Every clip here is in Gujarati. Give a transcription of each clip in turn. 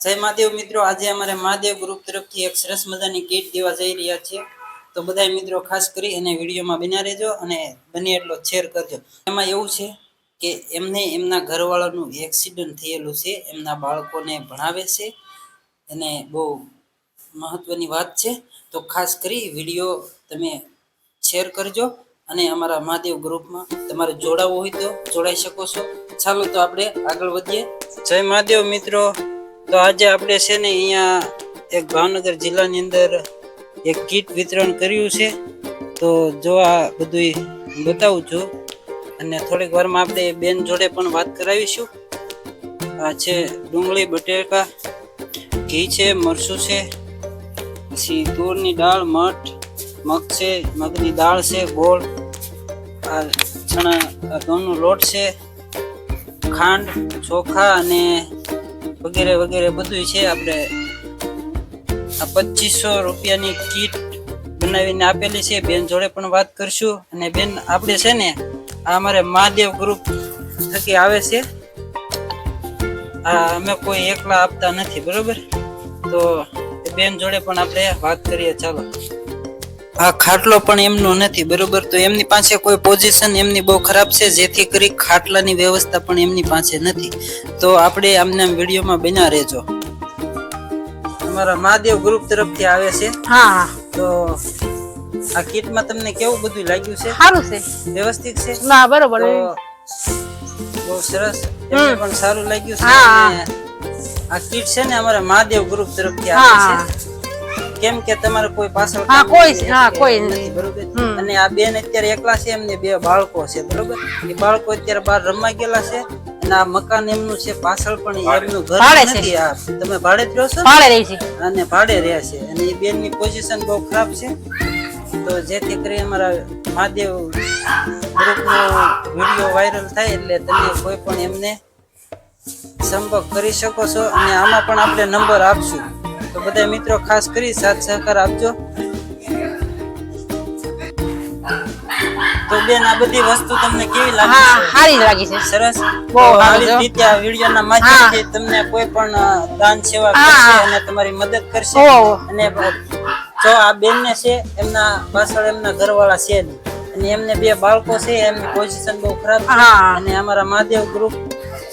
જય મહાદેવ મિત્રો, આજે અમારે મહાદેવ ગ્રુપ તરફથી એક સરસ મજાની કીટ દેવા જઈ રહ્યા છીએ. તો બધા મિત્રો ખાસ કરી અને વિડીયોમાં બના રહેજો અને બને એટલો શેર કરજો. એમાં એવું છે કે એમને એમના ઘરવાળાનું એક્સિડન્ટ થયેલું છે, એમના બાળકોને ભણાવે છે. અને બહુ મહત્વની વાત છે. તો ખાસ કરી વીડિયો તમે શેર કરજો અને અમારા મહાદેવ ગ્રુપમાં તમારે જોડાવવું હોય તો જોડાઈ શકો છો. ચાલો તો આપણે આગળ વધીએ. જય મહાદેવ મિત્રો. તો આજે આપણે છે ને અહીંયા એક ભાવનગર જિલ્લાની અંદર એક કીટ વિતરણ કર્યું છે. તો જો આ બધું બતાવું છું અને થોડીક વારમાં આપણે બેન જોડે પણ વાત કરાવીશું. આ છે ડુંગળી, બટેકા, ઘી છે મરસું છે, પછી તુરની દાળ, મઠ, મગ છે, મગની દાળ છે, ગોળ, આ ચણા ઘઉંનો લોટ છે, ખાંડ, ચોખા અને વગેરે વગેરે બધું છે. આપણે આ પચીસો રૂપિયાની કીટ બનાવીને આપેલી છે. બેન જોડે પણ વાત કરશું. અને બેન, આપણે છે ને, આ અમારે મહાદેવ ગ્રુપ થકી આવે છે. આ અમે કોઈ એકલા આપતા નથી, બરોબર? તો બેન જોડે પણ આપણે વાત કરીએ. ચાલો. આ ખાટલો પણ એમનો નથી બરોબર? તો એમની પાસે કોઈ પોઝિશન એમની બહુ ખરાબ છે જેથી કરી ખાટલાની વ્યવસ્થા પણ એમની પાસે નથી. તો આપણે આમને વિડીયોમાં બન્યા રહેજો. અમારા મહાદેવ ગ્રુપ તરફથી આવે છે. હા તો આ કીટમાં તમને કેવું બધું લાગ્યું છે? સારું છે. વ્યવસ્થિત છે? ના બરોબર બહુ સરસ. પણ સારું લાગ્યું છે. આ કીટ છે ને અમારા મહાદેવ ગ્રુપ તરફથી આવે છે. કેમ કે તમારે કોઈ પાછળ હા, કોઈ હા, કોઈ નથી. બરોબર? અને આ બેન અત્યારે એકલા છે એમને બે બાળકો છે બરોબર? એ બાળકો અત્યારે બહાર રમવા ગયેલા છે અને આ મકાન એમનું છે પાછળ પણ એમનું ઘર નથી. આ તમે ભાડે જ રહો છો? ભાડે રહે છે. અને ભાડે રહ્યા છે. અને એ બેનની પોઝિશન બહુ ખરાબ છે. તો જેથી કરી અમારા મહાદેવ ગ્રુપનો વીડિયો વાયરલ થાય એટલે તમે કોઈ પણ એમને સંપર્ક કરી શકો છો અને આમાં પણ આપણે નંબર આપશું. તો બધા મિત્રો ખાસ કરી સાથ સહકાર આપજો. તો બેન આ બધી વસ્તુ તમને કેવી લાગી? હા સારી લાગી છે. સરસ. બહુ સારું રીતે આ વિડીયોના માધ્યમથી તમને કોઈ પણ દાન સેવા કરશે અને તમારી મદદ કરશે. અને જો આ બેનને છે એમના પાછળ એમના ઘરવાળા છે અને એમને બે બાળકો છે એમની પોઝિશન બહુ ખરાબ છે. અને અમારા મહાદેવ ગ્રુપ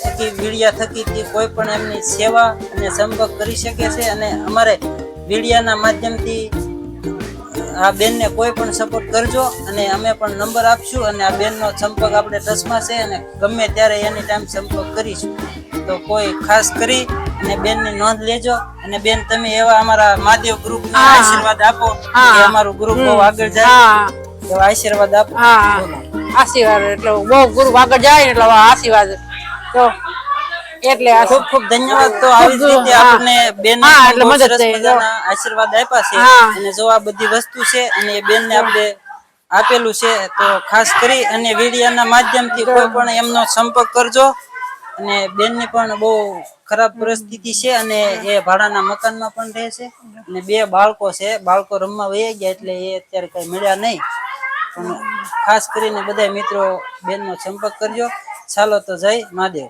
થકી વીડિયા થકી તે કોઈ પણ એમની સેવા અને સંપર્ક કરી શકે છે અને અમારે વીડિયાના માધ્યમથી આ બેનને કોઈ પણ સપોર્ટ કરજો અને અમે પણ નંબર આપશું અને આ બેનનો સંપર્ક આપણે ટચમાં છે અને ગમે ત્યારે એની ટાઈમ સંપર્ક કરીશું. તો કોઈ ખાસ કરી અને બેનની નોંધ લેજો અને બેન તમે એવા અમારા મહાદેવ ગ્રુપને હા. આશીર્વાદ આપો કે અમારું ગ્રુપ બહુ આગળ જાય. એવા આશીર્વાદ આપો. આશીર્વાદ એટલે બહુ ગુરુ આગળ જાય એટલે આશીર્વાદ. તો એટલે આ ખૂબ ખૂબ ધન્યવાદ. તો આવી જ રીતે હા. બેન હા, એટલે મદદ આશીર્વાદ આપ્યા છે. અને જો આ બધી વસ્તુ છે અને એ બેનને આપણે આપેલું છે તો ખાસ કરી અને વિડીયાના માધ્યમથી કોઈ પણ એમનો સંપર્ક કરજો. અને બેનની પણ બહુ ખરાબ પરિસ્થિતિ છે અને એ ભાડાના મકાનમાં પણ રહે છે. અને બે બાળકો છે. બાળકો રમવા વહી ગયા એટલે એ અત્યારે કઈ મળ્યા નહીં. પણ ખાસ કરીને બધા મિત્રો બેનનો સંપર્ક કરજો. ચાલો તો જય મહાદેવ.